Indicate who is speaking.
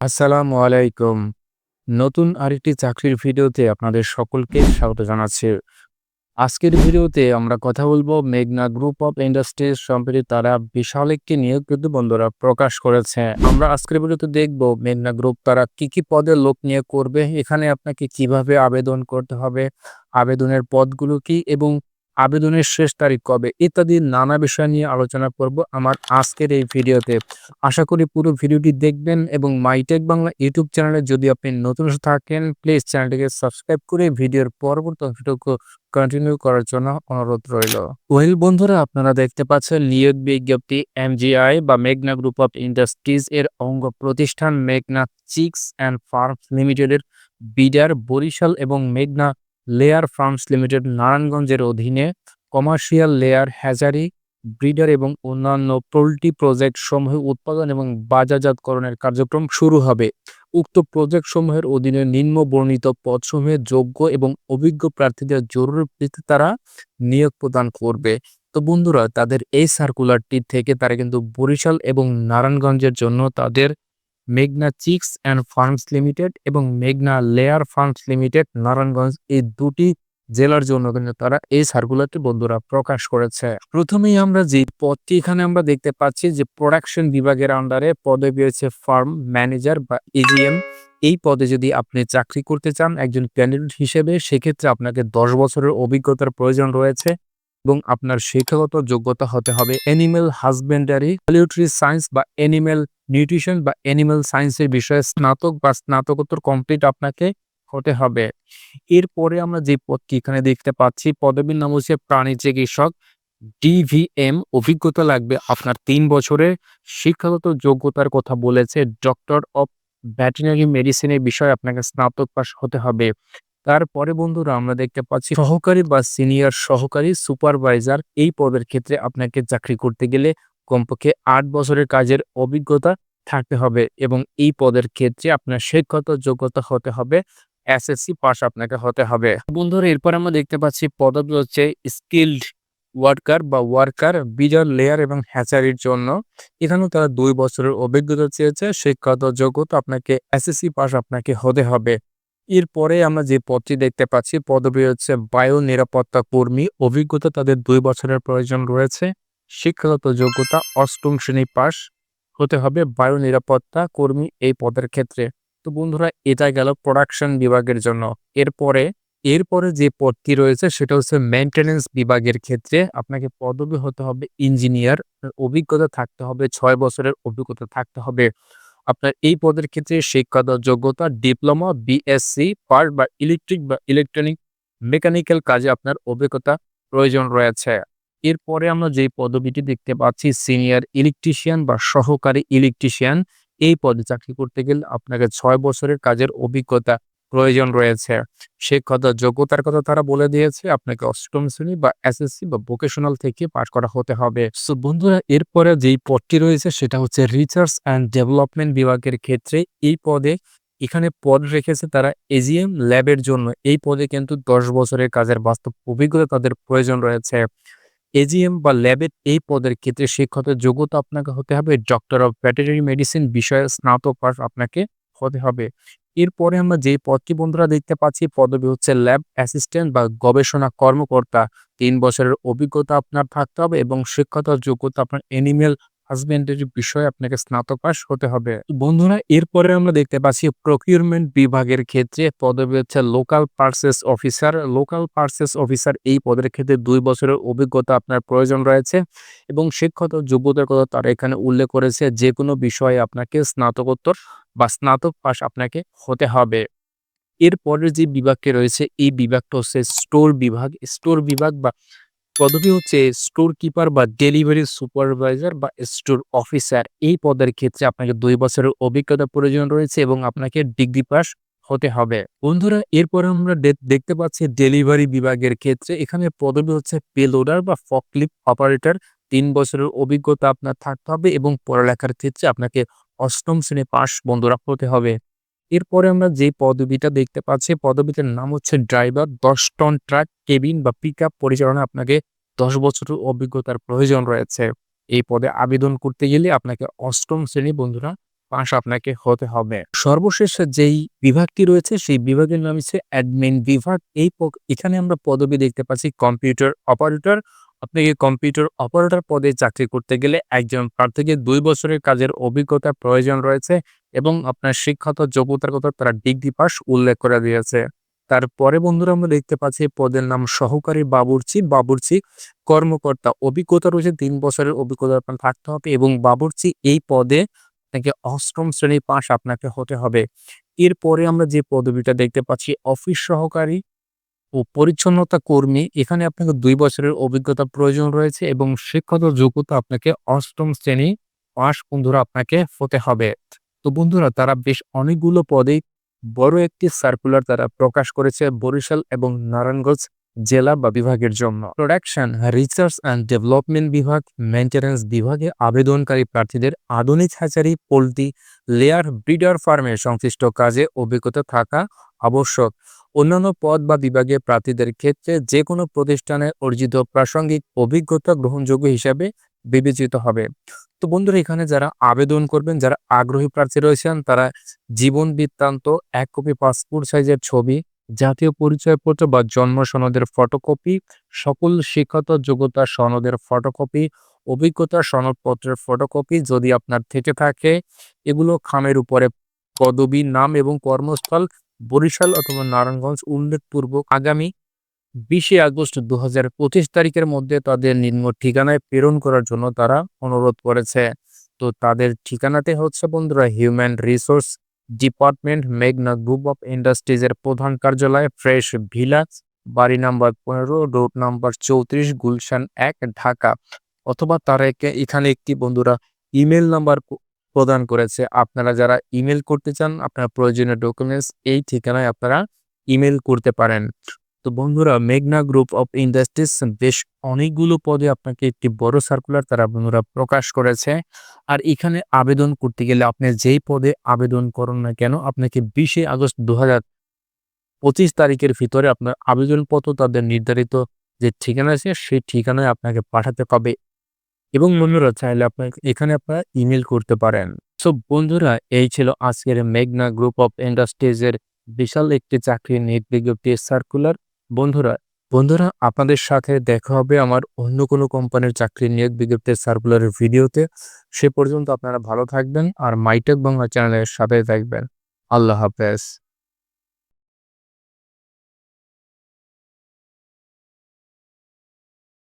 Speaker 1: আসসালামু আলাইকুম। নতুন আরেকটি চাকরির ভিডিওতে আপনাদের সকলকে স্বাগত জানাচ্ছি। আজকের ভিডিওতে আমরা কথা বলব মেঘনা গ্রুপ অফ ইন্ডাস্ট্রিজ সম্প্রতি তারা বিশাল একটি নিয়োগ কিন্তু বন্ধুরা প্রকাশ করেছে। আমরা আজকের ভিডিওতে দেখব মেঘনা গ্রুপ তারা কি, কি পদে লোক নিয়োগ করবে, এখানে আপনাকে কীভাবে আবেদন করতে হবে, আবেদনের পদগুলো কি এবং আবেদনের শেষ তারিখ কবে, ইত্যাদি নানা বিষয় নিয়ে আলোচনা করব আমার আজকের এই ভিডিওতে। আশা করি পুরো ভিডিওটি দেখবেন এবং মাইটেক বাংলা ইউটিউব চ্যানেলে যদি আপনি নতুন থাকেন প্লিজ চ্যানেলটিকে সাবস্ক্রাইব করে ভিডিওর পরবর্তী অংশটুকু কন্টিনিউ করার জন্য অনুরোধ রইল। ওয়েল বন্ধুরা, আপনারা দেখতে পাচ্ছেন নিয়োগ বিজ্ঞপ্তি এমজিআই বা মেঘনা গ্রুপ অফ ইন্ডাস্ট্রিজ এর অঙ্গ প্রতিষ্ঠান মেঘনা চিক্স অ্যান্ড ফার্মস লিমিটেডের বিডার বরিশাল এবং মেঘনা লেয়ার ফার্মস লিমিটেড নারায়ণগঞ্জের অধীনে কমার্শিয়াল লেয়ার হ্যাচারি ব্রিডার এবং অন্যান্য পোলট্রি প্রজেক্ট সমূহ উৎপাদন এবং বাজারজাতকরণের কার্যক্রম শুরু হবে। উক্ত প্রজেক্ট সমূহের অধীনে নিম্ন বর্ণিত পদসমূহে যোগ্য এবং অভিজ্ঞ প্রার্থীদের জরুরি ভিত্তিতে তারা নিয়োগ প্রদান করবে। তো বন্ধুরা, তাদের এই সার্কুলারটি থেকে তারা কিন্তু বরিশাল এবং নারায়ণগঞ্জের জন্য তাদের মেঘনা চিক্স অ্যান্ড ফার্মস লিমিটেড এবং মেঘনা লেয়ার ফার্মস লিমিটেড নারায়ণগঞ্জ, এই দুটি জেলার জন্য কিন্তু তারা এই সার্কুলারটি বন্ধুরা প্রকাশ করেছে। প্রথমেই আমরা যে পদটি এখানে আমরা দেখতে পাচ্ছি যে প্রোডাকশন বিভাগের আন্ডারে পদে পেয়েছে ফার্ম ম্যানেজার বা এজিএম। এই পদে যদি আপনি চাকরি করতে চান একজন ক্যান্ডিডেট হিসেবে, সেক্ষেত্রে আপনাকে দশ বছরের অভিজ্ঞতার প্রয়োজন রয়েছে। এবং আপনার শিক্ষাগত যোগ্যতা হতে হবে অ্যানিমেল হাজবেন্ডারি পলিউট্রি সায়েন্স বা অ্যানিমেল নিউট্রিশন বা অ্যানিমেল সায়েন্সের বিষয়ে স্নাতক বা স্নাতকোত্তর কমপ্লিট আপনাকে হতে হবে। এরপরে আমরা যে পদটি এখানে দেখতে পাচ্ছি, পদবীর নাম হচ্ছে প্রাণী চিকিৎসক ডিভিএম অভিজ্ঞতা লাগবে আপনার তিন বছরের শিক্ষাগত যোগ্যতার কথা বলেছে ডক্টর অফ ভ্যাটেনারি মেডিসিনের বিষয়ে আপনাকে স্নাতক পাশ হতে হবে। তারপরে বন্ধুরা আমরা দেখতে পাচ্ছি সহকারী বা সিনিয়র সহকারী সুপারভাইজার এই পদের ক্ষেত্রে আপনাকে চাকরি করতে গেলে কমপক্ষে আট বছরের কাজের অভিজ্ঞতা থাকতে হবে এবং এই পদের ক্ষেত্রে আপনার শিক্ষাগত যোগ্যতা হতে হবে, এসএসসি পাস আপনাকে হতে হবে। বন্ধুরা, এরপর আমরা দেখতে পাচ্ছি পদবি হচ্ছে স্কিল্ড ওয়ার্কার বা ওয়ার্কার বিজার লেয়ার এবং হ্যাচারির জন্য। এখানেও তারা দুই বছরের অভিজ্ঞতা চেয়েছে, শিক্ষাগত যোগ্যতা আপনাকে এসএসসি পাস আপনাকে হতে হবে। এরপরে আমরা যে পদটি দেখতে পাচ্ছি, পদবি হচ্ছে বায়ু নিরাপত্তা কর্মী। অভিজ্ঞতা তাদের দুই বছরের প্রয়োজন রয়েছে। শিক্ষাগত যোগ্যতা অষ্টম শ্রেণি পাস হতে হবে বায়ু নিরাপত্তা কর্মী এই পদের ক্ষেত্রে। তো বন্ধুরা, এটা গেল প্রোডাকশন বিভাগের জন্য। এরপরে এরপরে যে পদটি রয়েছে, সেটা হচ্ছে মেনটেনেন্স বিভাগের ক্ষেত্রে আপনাকে পদবি হতে হবে ইঞ্জিনিয়ার অভিজ্ঞতা থাকতে হবে, ছয় বছরের অভিজ্ঞতা থাকতে হবে। আপনার এই পদের ক্ষেত্রে শিক্ষাগত যোগ্যতা ডিপ্লোমা বিএসসি পার্ট বা ইলেকট্রিক বা ইলেকট্রনিক মেকানিক্যাল কাজে আপনার অভিজ্ঞতা প্রয়োজন রয়েছে। এরপরে আমরা যে পদবিটি দেখতে পাচ্ছি, সিনিয়র ইলেকট্রিশিয়ান বা সহকারী ইলেকট্রিশিয়ান, এই পদে চাকরি করতে গেলে আপনাকে ছয় বছরের কাজের অভিজ্ঞতা প্রয়োজন রয়েছে। শিক্ষাগত যোগ্যতার কথা তারা বলে দিয়েছে, আপনাকে অষ্টম শ্রেণি বা এসএসসি বা ভোকেশনাল থেকে পাশ করা হতে হবে। সো বন্ধুরা, এরপরে যেই পদটি রয়েছে সেটা হচ্ছে রিসার্চ অ্যান্ড ডেভেলপমেন্ট বিভাগের ক্ষেত্রে এই পদে এখানে পদ রেখেছে তারা এজিএম ল্যাবের জন্য। এই পদে কিন্তু দশ বছরের কাজের বাস্তব অভিজ্ঞতা তাদের প্রয়োজন রয়েছে। এজিএম বা ল্যাবের এই পদের ক্ষেত্রে শিক্ষত যোগ্যতা আপনাকে হতে হবে। ডক্টর অফ ভেটেরিনারি মেডিসিন বিষয়ে স্নাতক পাস আপনাকে হতে হবে। এরপরে আমরা যে পদটি বন্ধুরা দেখতে পাচ্ছি পদবি হচ্ছে ল্যাব অ্যাসিস্ট্যান্ট বা গবেষণা কর্মকর্তা। তিন বছরের অভিজ্ঞতা আপনার থাকতে হবে এবং শিক্ষতার যোগ্যতা আপনার এনিমেল হাজবেন্ডারি বিষয়ে আপনাকে স্নাতক পাস হতে হবে। বন্ধুরা, এরপরে আমরা দেখতে পাচ্ছি প্রকিউরমেন্ট বিভাগের ক্ষেত্রে পদবি হচ্ছে local purchase officer local purchase officer এই পদের ক্ষেত্রে দুই বছরের অভিজ্ঞতা আপনার প্রয়োজন রয়েছে এবং শিক্ষত যোগ্যতার কথা তারা এখানে উল্লেখ করেছে, যে কোনো বিষয়ে আপনাকে স্নাতকোত্তর বা স্নাতক পাস আপনাকে হতে হবে। এরপরের যে বিভাগটি রয়েছে, এই বিভাগটা হচ্ছে স্টোর বিভাগ। স্টোর বিভাগ বা পদবি হচ্ছে স্টোর কিপার বা ডেলিভারি সুপারভাইজার বা স্টোর অফিসার এই পদের ক্ষেত্রে আপনাকে দুই বছরের অভিজ্ঞতা প্রয়োজন রয়েছে এবং আপনাকে ডিগ্রি পাস হতে হবে। বন্ধুরা, এরপরে আমরা দেখতে পাচ্ছি ডেলিভারি বিভাগের ক্ষেত্রে এখানে পদবি হচ্ছে পেলোডার বা ফকলিপ অপারেটর তিন বছরের অভিজ্ঞতা আপনার থাকতে হবে এবং পড়ালেখার ক্ষেত্রে আপনাকে অষ্টম শ্রেণি পাস বন্ধুরা হতে হবে। এরপরে আমরা যে পদবিটা দেখতে পাচ্ছি পদবিটার নাম হচ্ছে ড্রাইভার দশ টন ট্রাক, কেবিন বা পিক আপ পরিচালনা আপনাকে দশ বছরের অভিজ্ঞতার প্রয়োজন রয়েছে। এই পদে আবেদন করতে গেলে আপনাকে অষ্টম শ্রেণি বন্ধুরা পাশ আপনাকে হতে হবে। সর্বশেষ যেই বিভাগটি রয়েছে, সেই বিভাগের নাম হচ্ছে অ্যাডমিন বিভাগ। এই এখানে আমরা পদবি দেখতে পাচ্ছি কম্পিউটার অপারেটর। আপনাকে কম্পিউটার অপারেটর পদে চাকরি করতে গেলে একজন প্রার্থীকে দুই বছরের কাজের অভিজ্ঞতা প্রয়োজন রয়েছে। এবং আপনার শিক্ষাগত যোগ্যতার কথা তারা ডিগ্রি পাস উল্লেখ করে দিয়েছে। তারপরে বন্ধুরা আমরা দেখতে পাচ্ছি পদের নাম সহকারী বাবুর্চি। বাবুর্চি কর্মকর্তা, অভিজ্ঞতা রয়েছে, তিন বছরের অভিজ্ঞতা আপনার থাকতে হবে এবং বাবুর্চি এই পদে আপনাকে অষ্টম শ্রেণি পাস আপনাকে হতে হবে। এরপরে আমরা যে পদবিটা দেখতে পাচ্ছি, অফিস সহকারী ও পরিচ্ছন্নতা কর্মী। এখানে আপনাকে দুই বছরের অভিজ্ঞতা প্রয়োজন রয়েছে এবং শিক্ষাগত যোগ্যতা আপনাকে অষ্টম শ্রেণি পাস বন্ধুরা আপনাকে হতে হবে। তো বন্ধুরা, তারা বেশ অনেকগুলো পদে বড় একটি সার্কুলার তারা প্রকাশ করেছে বরিশাল এবং নারায়ণগঞ্জ জেলা বা বিভাগের জন্য। প্রোডাকশন রিসার্চ অ্যান্ড ডেভেলপমেন্ট বিভাগ মেনটেন্যান্স বিভাগে আবেদনকারী প্রার্থীদের আধুনিক হ্যাচারি পোল্ট্রি লেয়ার ব্রিডার ফার্মে সংশ্লিষ্ট কাজে অভিজ্ঞতা থাকা আবশ্যক। অন্যান্য পদ বা বিভাগে প্রার্থীদের ক্ষেত্রে যে কোনো প্রতিষ্ঠানে অর্জিত প্রাসঙ্গিক অভিজ্ঞতা গ্রহণযোগ্য হিসাবে বিবেচিত হবে। তো বন্ধুরা, এখানে যারা আবেদন করবেন, যারা আগ্রহী প্রার্থী রয়েছেন, তারা জীবন বৃত্তান্ত, এক কপি পাসপোর্ট সাইজের ছবি, জাতীয় পরিচয়পত্র বা জন্ম সনদের ফটোকপি, সকল শিক্ষাগত যোগ্যতা সনদের ফটোকপি, অভিজ্ঞতা সনদপত্রের ফটোকপি যদি আপনার থেকে থাকে, এগুলো খামের উপরে পদবী নাম এবং কর্মস্থল বরিশাল অথবা নারায়ণগঞ্জ উল্লেখপূর্বক আগামী বিশে আগস্ট দু হাজার পঁচিশ তারিখের মধ্যে তাদের নিম্ন ঠিকানায় প্রেরণ করার জন্য তারা অনুরোধ করেছে। তো তাদের ঠিকানাতে হচ্ছে বন্ধুরা হিউম্যান রিসোর্স ডিপার্টমেন্ট মেঘনা গ্রুপ অফ ইন্ডাস্ট্রিজের প্রধান কার্যালয় ফ্রেশ ভিলা বাড়ি নাম্বার পনেরো, রোড নাম্বার চৌত্রিশ, গুলশান এক, ঢাকা। অথবা তারা এখানে একটি বন্ধুরা ইমেল নাম্বার প্রদান করেছে। আপনারা যারা ইমেল করতে চান, আপনার প্রয়োজনীয় ডকুমেন্টস এই ঠিকানায় আপনারা ইমেল করতে পারেন। তো বন্ধুরা, মেঘনা গ্রুপ অফ ইন্ডাস্ট্রিজ বেশ অনেকগুলো পদে আপনাকে একটি বড় সার্কুলার তারা বন্ধুরা প্রকাশ করেছে। আর এখানে আবেদন করতে গেলে আপনি যেই পদে আবেদন করুন না কেন, আপনাকে বিশে আগস্ট দু পঁচিশ তারিখের ভিতরে আপনার আবেদনপত্র তাদের নির্ধারিত যে ঠিকানা আছে, সেই ঠিকানায় আপনাকে পাঠাতে হবে। এবং বন্ধুরা, চাইলে আপনাকে এখানে আপনারা ইমেল করতে পারেন। সো বন্ধুরা, এই ছিল আজকের মেঘনা গ্রুপ অফ ইন্ডাস্ট্রিজের বিশাল একটি চাকরি নিয়োগ বিজ্ঞপ্তি সার্কুলার বন্ধুরা বন্ধুরা, আপনাদের সাথে দেখা হবে আমার অন্য কোনো কোম্পানির চাকরি নিয়োগ বিজ্ঞপ্তির সার্কুলারের ভিডিওতে। সে পর্যন্ত আপনারা ভালো থাকবেন আর মাইটেক বাংলা চ্যানেলের সাথে থাকবেন। আল্লাহ হাফেজ।